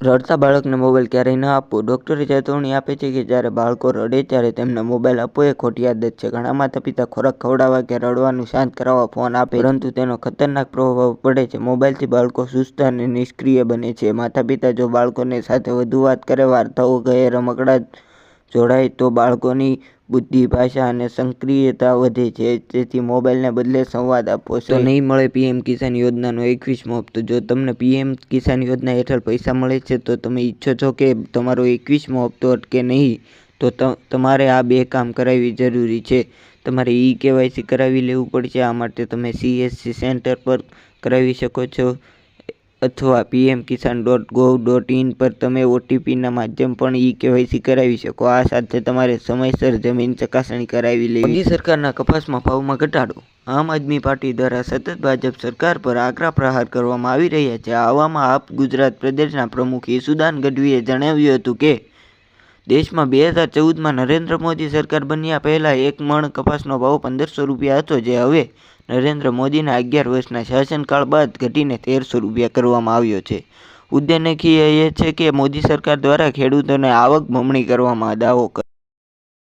રડતા બાળકને મોબાઈલ ક્યારેય ન આપવો. ડોક્ટરે ચેતવણી આપે છે કે જ્યારે બાળકો રડે ત્યારે તેમને મોબાઈલ આપવો એ ખોટી આદત છે. ઘણા માતા પિતા ખોરાક ખવડાવવા કે રડવાનું શાંત કરાવવા ફોન આપે પરંતુ તેનો ખતરનાક પ્રભાવ પડે છે. મોબાઈલથી બાળકો સુસ્ત અને નિષ્ક્રિય બને છે. માતા પિતા જો બાળકોને સાથે વધુ વાત કરે, વાર્તાઓ કહે, રમકડાં જોડાય તો બાળકોની બુદ્ધિ ભાષા અને સંક્રિયતા વધે છે. તેથી મોબાઈલને બદલે સંવાદ આપવો તો નહીં મળે પીએમ કિસાન યોજનાનો એકવીસમો હપ્તો. જો તમને પીએમ કિસાન યોજના હેઠળ પૈસા મળે છે તો તમે ઈચ્છો છો કે તમારો એકવીસમો હપ્તો અટકે નહીં તો તમારે આ બે કામ કરાવવી જરૂરી છે. તમારે ઈ કેવાયસી કરાવી લેવું પડશે. આ માટે તમે સીએસસી સેન્ટર પર કરાવી શકો છો. અથવા PM Kisan dot gov dot in પર તમે ઓટીપીના માધ્યમ પણ ઈ કેવાયસી કરાવી શકો. આ સાથે તમારે સમયસર જમીન ચકાસણી કરાવી લેવી. મોદી સરકારના કપાસમાં ભાવમાં ઘટાડો. આમ આદમી પાર્ટી દ્વારા સતત ભાજપ સરકાર પર આકરા પ્રહાર કરવામાં આવી રહ્યા છે. આવામાં આપ ગુજરાત પ્રદેશના પ્રમુખ ઈસુદાન ગઢવીએ જણાવ્યું હતું કે દેશમાં બે હજાર ચૌદમાં નરેન્દ્ર મોદી સરકાર બન્યા પહેલાં એક મણ કપાસનો ભાવ પંદરસો રૂપિયા હતો, જે હવે નરેન્દ્ર મોદીના અગિયાર વર્ષના શાસનકાળ બાદ ઘટીને તેરસો રૂપિયા કરવામાં આવ્યો છે. ઉલ્લેખનીય એ છે કે મોદી સરકાર દ્વારા ખેડૂતોને આવક બમણી કરવામાં દાવો